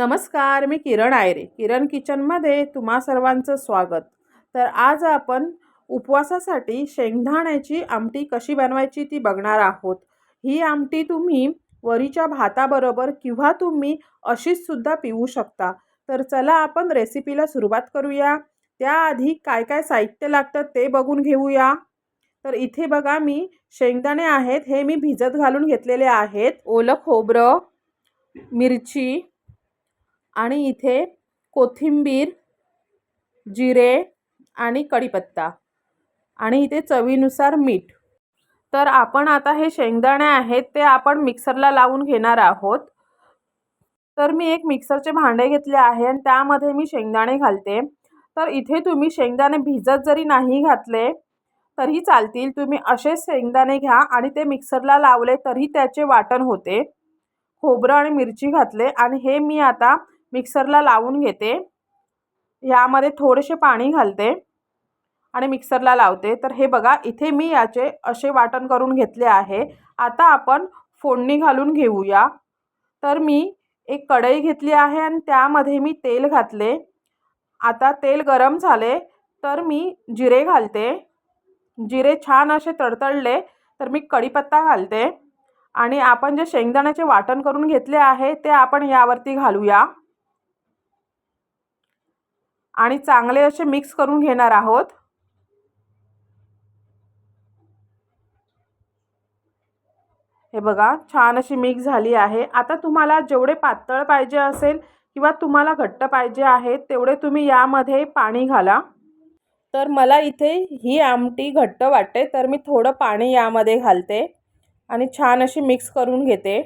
नमस्कार मी किरण आयरे. किरण किचनमध्ये तुम्हा सर्वांचं स्वागत. तर आज आपण उपवासासाठी शेंगदाण्याची आमटी कशी बनवायची ती बघणार आहोत. ही आमटी तुम्ही वरीच्या भाताबरोबर किंवा तुम्ही अशीच सुद्धा पिऊ शकता. तर चला आपण रेसिपीला सुरुवात करूया. त्याआधी काय काय साहित्य लागतं ते बघून घेऊया. तर इथे बघा मी शेंगदाणे आहेत हे मी भिजत घालून घेतलेले आहेत. ओलं खोबरं मिरची आणि इथे कोथिंबीर जिरे आणि कढीपत्ता. आणि इथे चवीनुसार मीठ. तर आपण आता हे शेंगदाणे आहेत ते आपण मिक्सरला लावून घेणार आहोत. तर मी एक मिक्सरचे भांडे घेतले आहे आणि त्यामध्ये मी शेंगदाणे घालते. तर इथे तुम्ही शेंगदाणे भिजत जरी नाही घातले तरी चालतील. तुम्ही असेच शेंगदाणे घ्या आणि ते मिक्सरला लावले तरी त्याचे वाटण होते. खोबरं आणि मिरची घातले आणि हे मी आता मिक्सरला लावून घेते. यामध्ये थोडेसे पाणी घालते आणि मिक्सरला लावते. तर हे बघा इथे मी याचे असे वाटण करून घेतले आहे. आता आपण फोडणी घालून घेऊया. तर मी एक कढई घेतली आहे आणि त्यामध्ये मी तेल घातले. आता तेल गरम झाले तर मी जिरे घालते. जिरे छान असे तडतडले तर मी कढीपत्ता घालते. आणि आपण जे शेंगदाण्याचे वाटण करून घेतले आहे ते आपण यावरती घालूया. आणि चांगले असे मिक्स करून घेणार आहोत. हे बघा छान अशी मिक्स झाली आहे. आता तुम्हाला जेवढे पातळ पाहिजे असेल किंवा तुम्हाला घट्ट पाहिजे आहे तेवढे तुम्ही यामध्ये पाणी घाला. तर मला इथे ही आमटी घट्ट वाटते तर मी थोडं पाणी यामध्ये घालते आणि छान अशी मिक्स करून घेते.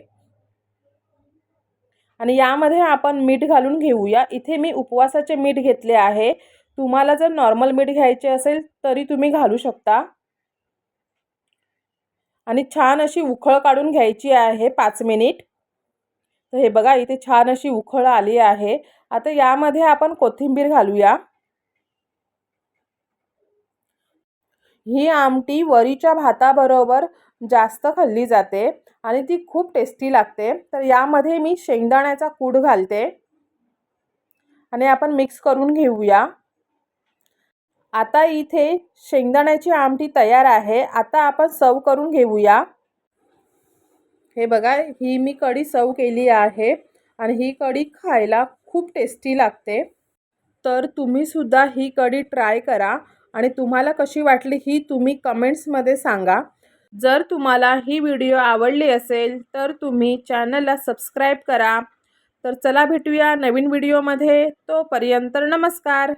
आणि यामध्ये आपण मीठ घालून घेऊया. इथे मी उपवासाचे मीठ घेतले आहे. तुम्हाला जर नॉर्मल मीठ घ्यायचे असेल तरी तुम्ही घालू शकता. आणि छान अशी उखळ काढून घ्यायची आहे पाच मिनिट. तर हे बघा इथे छान अशी उखळ आली आहे. आता यामध्ये आपण कोथिंबीर घालूया. ही आमटी वरीच्या भाताबरोबर जास्त खाल्ली जाते आणि ती खूप टेस्टी लागते. तर यामध्ये मी शेंगदाण्याचा कूड घालते. आणि आपण मिक्स करून घेऊया. आता इथे शेंगदाण्याची आमटी तयार आहे. आता आपण सर्व करून घेऊया. हे बघा ही मी कढी सर्व केली आहे आणि ही कढी खायला खूप टेस्टी लागते. तर तुम्हीसुद्धा ही कढी ट्राय करा. आणि तुम्हाला कशी वाटली ही तुम्ही कमेंट्समध्ये सांगा. जर तुम्हाला ही व्हिडिओ आवडली असेल तर तुम्ही चॅनलला सबस्क्राईब करा. तर चला भेटूया नवीन व्हिडिओमध्ये. तोपर्यंत नमस्कार.